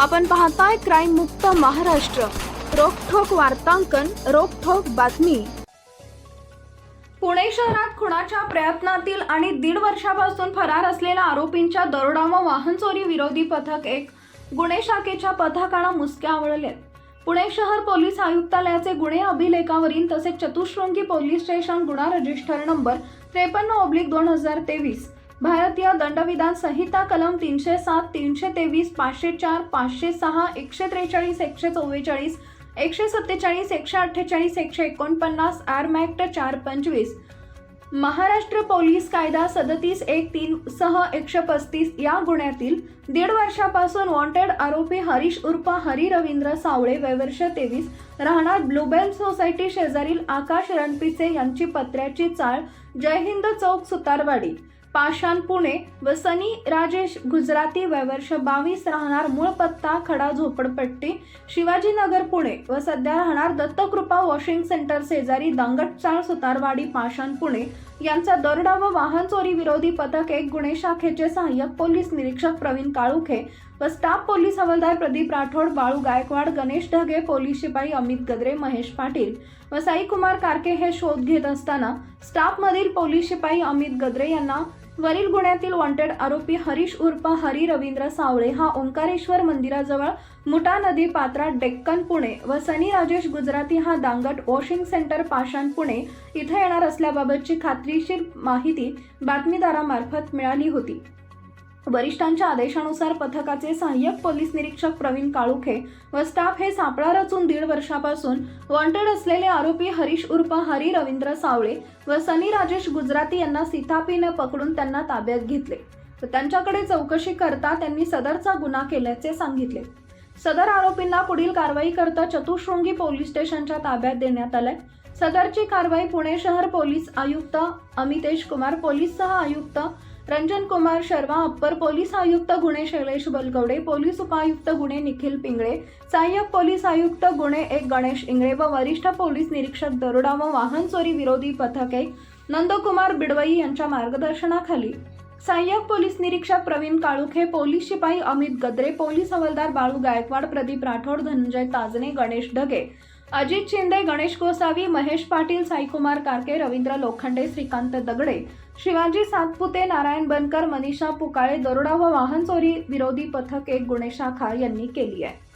आपण पाहताय क्राईम मुक्त महाराष्ट्र. रोखोक वार्तांकन रोखोक बातमी. पुणे शहरात खुणाच्या प्रयत्नातील आणि दीड वर्षापासून फरार असलेल्या आरोपींच्या दरोडा व वाहन चोरी विरोधी पथक एक गुन्हे शाखेच्या पथकानं मुसक्या आवळल्यात पुणे शहर पोलीस आयुक्तालयाचे गुन्हे अभिलेखावरील तसेच चतुश्रंगी पोलीस स्टेशन गुन्हा रजिस्टर नंबर त्रेपन्न ओब्लिक दोन हजार तेवीस. भारतीय दंडविधान संहिता कलम तीनशे सात तीनशे तेवीस पाचशे चार पाचशे सहा एकशे त्रेचाळीस एकशे चव्वेचाळीस एकशे सत्तेचाळीस एकशे अठ्ठेचाळीस एकशे एकोणपन्नास आर्मॅक्ट चार पंचवीस. महाराष्ट्र पोलीस कायदा सदतीस एक तीन सह एकशे पस्तीस या गुन्ह्यातील दीड वर्षापासून वॉन्टेड आरोपी हरीश उर्फ हरी रवींद्र सावळे वयवर्ष तेवीस राहणार ब्लूबेल सोसायटी शेजारील आकाश रणपिसे यांची पत्र्याची चाळ जय हिंद चौक सुतारवाडी. पाषाण पुणे व सनी राजेश गुजराती वयवर्ष बावीस राहणार मूळ पत्ता खडा झोपडपट्टी शिवाजीनगर पुणे व सध्या राहणार दत्तकृपा वॉशिंग सेंटर शेजारी दांगटचाळ सुतारवाडी पाषाण पुणे. यांचा दरोडा व वाहन चोरी विरोधी पथक एक गुन्हे शाखेचे सहाय्यक पोलीस निरीक्षक प्रवीण काळुखे व स्टाफ पोलीस हवालदार प्रदीप राठोड बाळू गायकवाड गणेश ढगे पोलीस शिपाई अमित गद्रे महेश पाटील व साईकुमार कारके हे शोध घेत असताना स्टाफमधील पोलीस शिपाई अमित गद्रे यांना वरील गुन्ह्यातील वॉन्टेड आरोपी हरीश उर्फ हरी रवींद्र सावळे हा ओंकारेश्वर मंदिराजवळ मुठा नदी पात्रात डेक्कन पुणे व सनी राजेश गुजराती हा दांगट वॉशिंग सेंटर पाषाण पुणे इथे येणार असल्याबाबतची खात्रीशीर माहिती बातमीदारामार्फत मिळाली होती. वरिष्ठांच्या आदेशानुसार पथकाचे सहाय्यक पोलीस निरीक्षक प्रवीण काळुखे व स्टाफ हे सापळा रचून दीड वर्षापासून वॉन्टेड असलेले आरोपी हरीश उर्फ हरी रवींद्र सावळे व सनी राजेश गुजराती यांना सीतापीने पकडून त्यांना ताब्यात घेतले व त्यांच्याकडे चौकशी करता त्यांनी सदरचा गुन्हा केल्याचे सांगितले. सदर आरोपींना पुढील कारवाई करता चतुश्रृंगी पोलीस स्टेशनच्या ताब्यात देण्यात आलंय. सदरची कारवाई पुणे शहर पोलीस आयुक्त अमितेश कुमार पोलीस सह आयुक्त रंजन कुमार शर्मा अप्पर पोलीस आयुक्त गुन्हे शैलेश बलकवडे पोलीस उपायुक्त गुन्हे निखिल पिंगळे सहाय्यक पोलीस आयुक्त गुन्हे एक गणेश इंगळे व वरिष्ठ पोलीस निरीक्षक दरोडा व वाहन चोरी विरोधी पथके नंदकुमार बिडवई यांच्या मार्गदर्शनाखाली. सहाय्यक पोलीस निरीक्षक प्रवीण काळुखे पोलीस शिपाई अमित गद्रे पोलीस हवालदार बाळू गायकवाड प्रदीप राठोड धनंजय ताजने गणेश ढगे अजित शिंदे गणेश गोसावी महेश पाटील साईकुमार कारके रवींद्र लोखंडे श्रीकांत दगडे शिवाजी सातपुते नारायण बनकर मनीषा पुकाळे दरोडा व वाहन चोरी विरोधी पथक एक गुन्हे शाखा यांनी केली आहे.